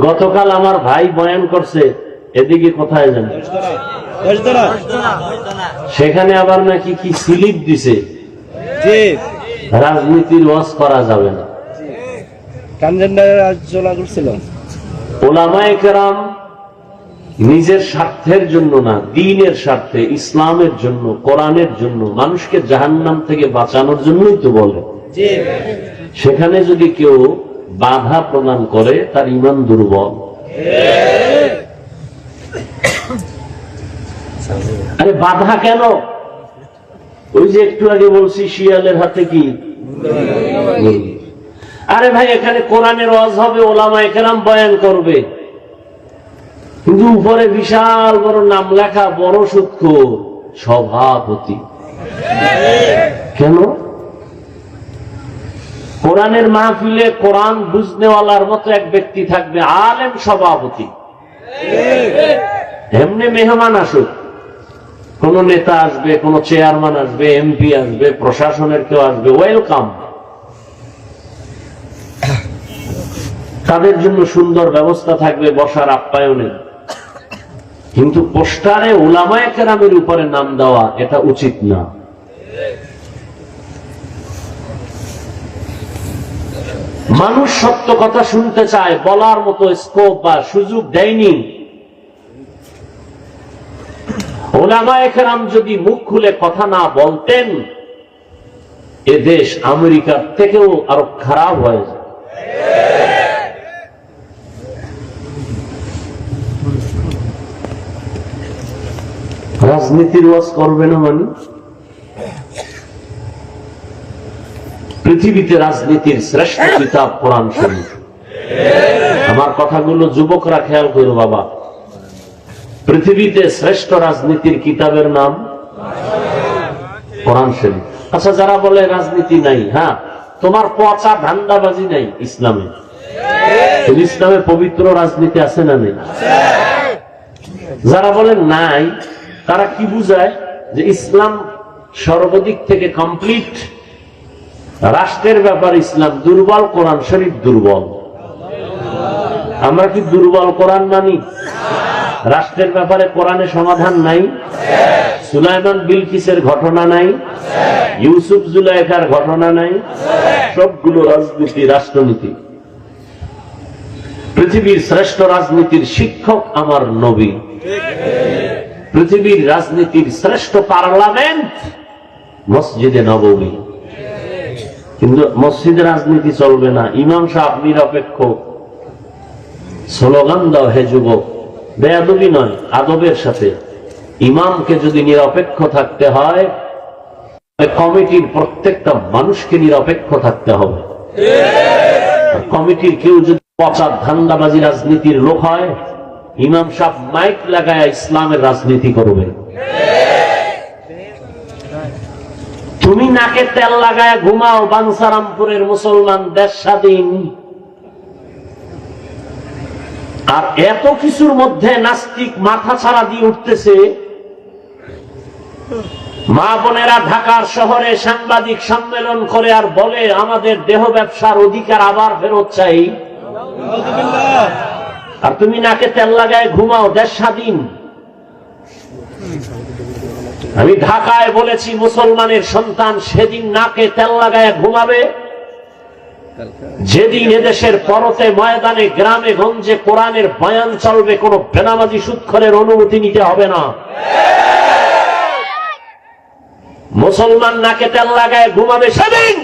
গতকাল আমার ভাই বয়ান করছে এদিকে কোথায় যান সেখানে আবার নাকি কি স্লিপ দিছে? রাজনীতির ওয়াজ করা যাবে না। নিজের স্বার্থের জন্য না দিনের স্বার্থে ইসলামের জন্য কোরআনের জন্য মানুষকে জাহান্নাম থেকে বাঁচানোর জন্যই তো বলে। সেখানে যদি কেউ বাধা প্রদান করে তার ইমান দুর্বল। আরে বাধা কেন? ওই যে একটু আগে বলছি, শিয়ালের হাতে কি? আরে ভাই, এখানে কোরআনের ওয়াজ হবে ওলামা একরাম বয়ান করবে। কিন্তু উপরে বিশাল বড় নাম লেখা, বড় সূক্ষ্ম, সভাপতি। কেন? কোরআনের মাহফিলে কোরআন বুঝনেওয়ালার মতো এক ব্যক্তি থাকবে, আলেম সভাপতি। এমনি মেহমান আসুক। কোন নেতা আসবে, কোন চেয়ারম্যান আসবে এমপি আসবে, প্রশাসনের কেউ আসবে, ওয়েলকাম। তাদের জন্য সুন্দর ব্যবস্থা থাকবে বসার আপ্যায়নের। কিন্তু পোস্টারে ওলামায় কেরামের উপরে নাম দেওয়া, এটা উচিত না। মানুষ সত্য কথা শুনতে চায়, বলার মতো স্কোপ বা সুযোগ দেয়নি। ওলামায়ে কেরাম যদি মুখ খুলে কথা না বলতেন, এ দেশ আমেরিকার থেকেও আরও খারাপ হয়ে যায় রাজনীতির ওয়াজ করবে না মানে? পৃথিবীতে রাজনীতির শ্রেষ্ঠ কিতাব কোরআন শরীফ। আমার কথাগুলো যুবকরা খেয়াল করো বাবা। পৃথিবীতে শ্রেষ্ঠ রাজনীতির কিতাবের নাম কোরআন শরীফ। আচ্ছা যারা বলে রাজনীতি নাই হ্যাঁ তোমার পচা ধান্দাবাজি নাই ইসলামে? ইসলামে পবিত্র রাজনীতি আছে না নেই? যারা বলেন নাই, তারা কি বুঝায়? যে ইসলাম সর্বদিক থেকে কমপ্লিট রাষ্ট্রের ব্যাপার ইসলাম দুর্বল, কোরআন শরীফ দুর্বল। আমরা কি দুর্বল কোরআন মানি? রাষ্ট্রের ব্যাপারে কোরআনে সমাধান নাই? সুলাইমান বিলকিসের ঘটনা নাই? ইউসুফ জুলাইখার ঘটনা নাই? সবগুলো রাজনীতি, রাষ্ট্রনীতি। পৃথিবীর শ্রেষ্ঠ রাজনীতির শিক্ষক আমার নবী। পৃথিবীর রাজনীতির শ্রেষ্ঠ পার্লামেন্ট মসজিদে নবমী। কিন্তু মসজিদে রাজনীতি চলবে না। ইমাম সাহেব নিরপেক্ষ। স্লোগান দাও, হে যুবক। বেয়াদবি নয়, আদবের সাথে। ইমামকে যদি নিরপেক্ষ থাকতে হয় কমিটির প্রত্যেকটা মানুষকে নিরপেক্ষ থাকতে হবে। কমিটির কেউ যদি পচা ধান্দাবাজি রাজনীতির লোক হয়, ইমাম সাহেব মাইক লাগায় ইসলামের রাজনীতি করবে। তুমি নাকে তেল লাগায় ঘুমাও বাঞ্সারামপুরের মুসলমান দেশ স্বাধীন। আর এত কিছুর মধ্যে নাস্তিক মাথা ছাড়া দিয়ে উঠতেছে। মা বোনেরা ঢাকার শহরে সাংবাদিক সম্মেলন করে আর বলে, আমাদের দেহ ব্যবসার অধিকার আবার ফেরত চাই। আর তুমি নাকে তেল লাগায় ঘুমাও, দেশ স্বাধীন। আমি ঢাকায় বলেছি, মুসলমানের সন্তান সেদিন নাকে তেল লাগায় ঘুমাবে। যেদিন এদেশের পরতে ময়দানে, গ্রামে, গঞ্জে কোরআনের বয়ান চলবে, কোন বেনামাজি সুৎখরের অনুমতি নিতে হবে না। মুসলমান নাকে তেল লাগায় ঘুমাবে সেদিন।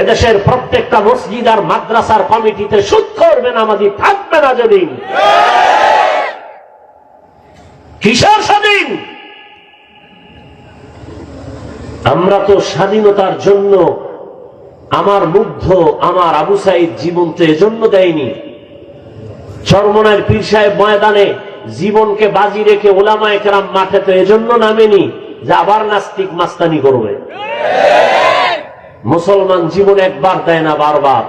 এদেশের প্রত্যেকটা মসজিদ আর মাদ্রাসার কমিটিতে সুৎখর বেনামাজি থাকবে না যেদিন। কিসের স্বাধীন আমরা তো স্বাধীনতার জন্য আমার মুগ্ধ, আমার আবু সাইদ জীবন তো এজন্য দেয়নি। চরমনার পীর সাহেব ময়দানে জীবনকে বাজি রেখে ওলামা একরাম মাঠে তো এজন্য নামেনি যে আবার নাস্তিক মাস্তানি করবে। মুসলমান জীবন একবার দেয় না বারবার।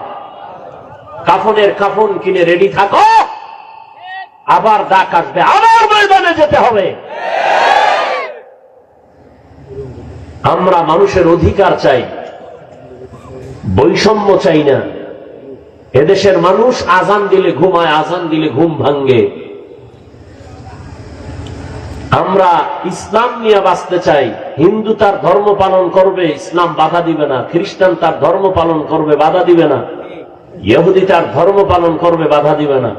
কাফনের কাফন কিনে রেডি থাকো। আবার ডাক আসবে, আবার ময়দানে যেতে হবে। আমরা মানুষের অধিকার চাই, বৈষম্য চাই না। এদেশের মানুষ আজান দিলে ঘুমায়, আজান দিলে ঘুম ভাঙ্গে আমরা ইসলাম নিয়ে বাঁচতে চাই। হিন্দু তার ধর্ম পালন করবে, ইসলাম বাধা দিবে না। খ্রিস্টান তার ধর্ম পালন করবে, বাধা দিবে না। ইহুদি তার ধর্ম পালন করবে, বাধা দিবে না।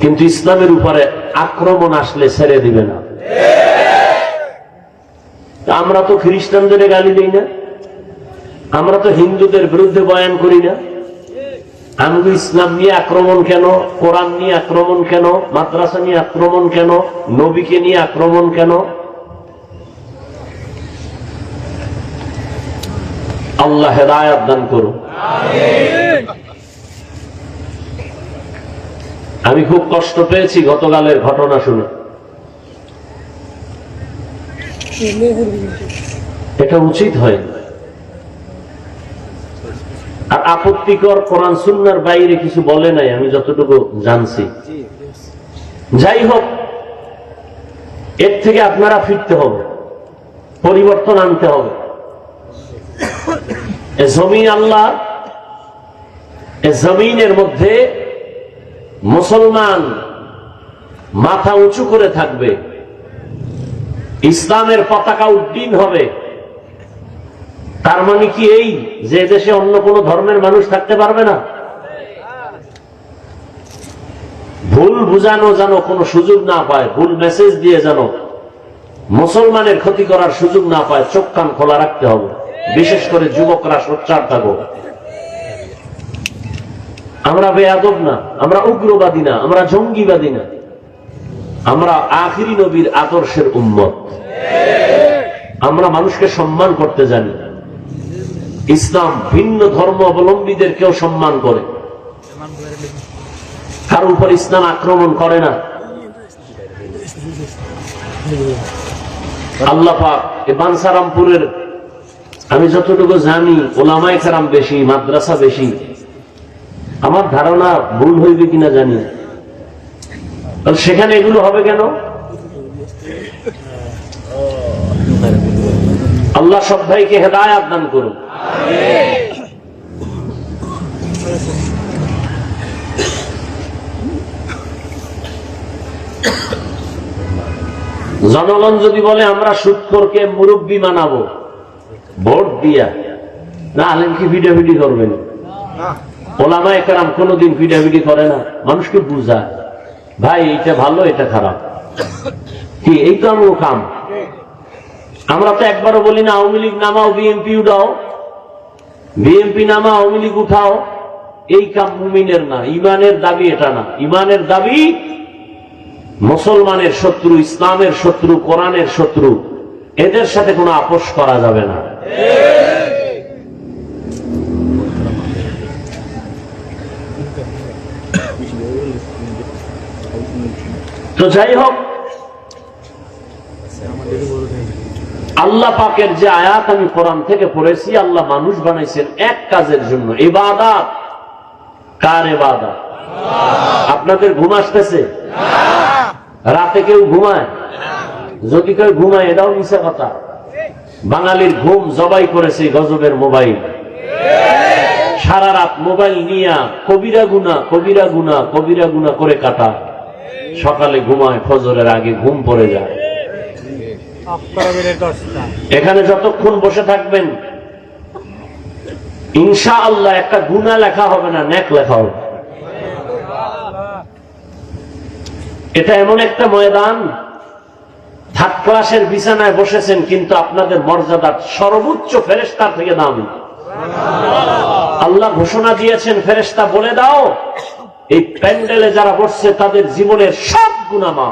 কিন্তু ইসলামের উপরে আক্রমণ আসলে ছেড়ে দিবে না। আমরা তো খ্রিস্টানদের গালি দিই না। আমরা তো হিন্দুদের বিরুদ্ধে বয়ান করি না। আমগো ইসলাম নিয়ে আক্রমণ কেন? কোরআন নিয়ে আক্রমণ কেন? মাদ্রাসা নিয়ে আক্রমণ কেন? নবীকে নিয়ে আক্রমণ কেন? আল্লাহ হেদায়াত দান করুন। আমি খুব কষ্ট পেয়েছি গতকালের ঘটনা শুনে। এটা উচিত হয়। আর আপত্তিকর কোরআন সুন্নার বাইরে কিছু বলে নাই, আমি যতটুকু জানছি। যাই হোক, এর থেকে আপনারা ফিরতে হবে, পরিবর্তন আনতে হবে। এ জমিন আল্লাহ জমিনের মধ্যে মুসলমান মাথা উঁচু করে থাকবে। ইসলামের পতাকা উড্ডীন হবে। তার মানে কি এই যে দেশে অন্য কোন ধর্মের মানুষ থাকতে পারবে না? ভুল বুঝানো যেন কোনো সুযোগ না পায়, ভুল মেসেজ দিয়ে যেন মুসলমানের ক্ষতি করার সুযোগ না পায়, চোখ কান খোলা রাখতে হবে। বিশেষ করে যুবকরা সোচ্চার থাকো আমরা বেয়াদব না, আমরা উগ্রবাদী না, আমরা জঙ্গিবাদী না। আমরা আখিরি নবীর আদর্শের উম্মত। আমরা মানুষকে সম্মান করতে জানি। ইসলাম ভিন্ন ধর্ম অবলম্বীদেরকেও সম্মান করে। কার উপর ইসলাম আক্রমণ করে না। আল্লাহ পাক এ বানসারামপুরের, আমি যতটুকু জানি ওলামাই কারাম বেশি, মাদ্রাসা বেশি। আমার ধারণা ভুল হইবে কিনা জানি না। সেখানে এগুলো হবে কেন? আল্লাহ সব ভাইকে হেদায়াত দান করুন। জনগণ যদি বলে আমরা সুৎখরকে মুরব্বী মানাবো ভোট দিয়া না আলেন কি ভিডিওভিডি করবেন? ওলামা একরাম কোনোদিন ভিডিওভিডি করে না। মানুষকে বুঝায়। ভাই, এটা ভালো, এটা খারাপ। কি, এই তো আমার কাম আমরা তো একবারও বলি না, আওয়ামী লীগ নামাও বিএনপি উঠাও। বিএনপি নামা আওয়ামী লীগ উঠাও। এই কাম মুমিনের না, ইমানের দাবি এটা না। ইমানের দাবি মুসলমানের শত্রু, ইসলামের শত্রু, কোরআনের শত্রু। এদের সাথে কোনো আপোষ করা যাবে না। তো যাই হোক, আল্লাহ পাকের যে আয়াত আমি কোরআন থেকে পড়েছি, আল্লাহ মানুষ বানাইছেন এক কাজের জন্য এবাদাত কার এবাদাত আপনাদের ঘুম আসতেছে? রাতে কেউ ঘুমায়? যদি কেউ ঘুমায়, এটাও মিশা কথা। বাঙালির ঘুম জবাই করেছে গজবের মোবাইল। সারা রাত মোবাইল নিয়া কবিরা গুনা কবিরা গুনা কবিরা গুনা করে কাটা সকালে ঘুমায়, ফজরের আগে ঘুম পড়ে যায়। এখানে যতক্ষণ বসে থাকবেন ইনশা আল্লাহ একটা গুণা লেখা হবে না ন্যাক লেখা হবে। এটা এমন একটা ময়দান, থার্ড ক্লাসের বিছানায় বসেছেন, কিন্তু আপনাদের মর্যাদা সর্বোচ্চ ফেরেস্তার থেকে দামি। আল্লাহ ঘোষণা দিয়েছেন ফেরেস্তা বলে দাও এই প্যান্ডেলে যারা বসছে তাদের জীবনের সব গুণামা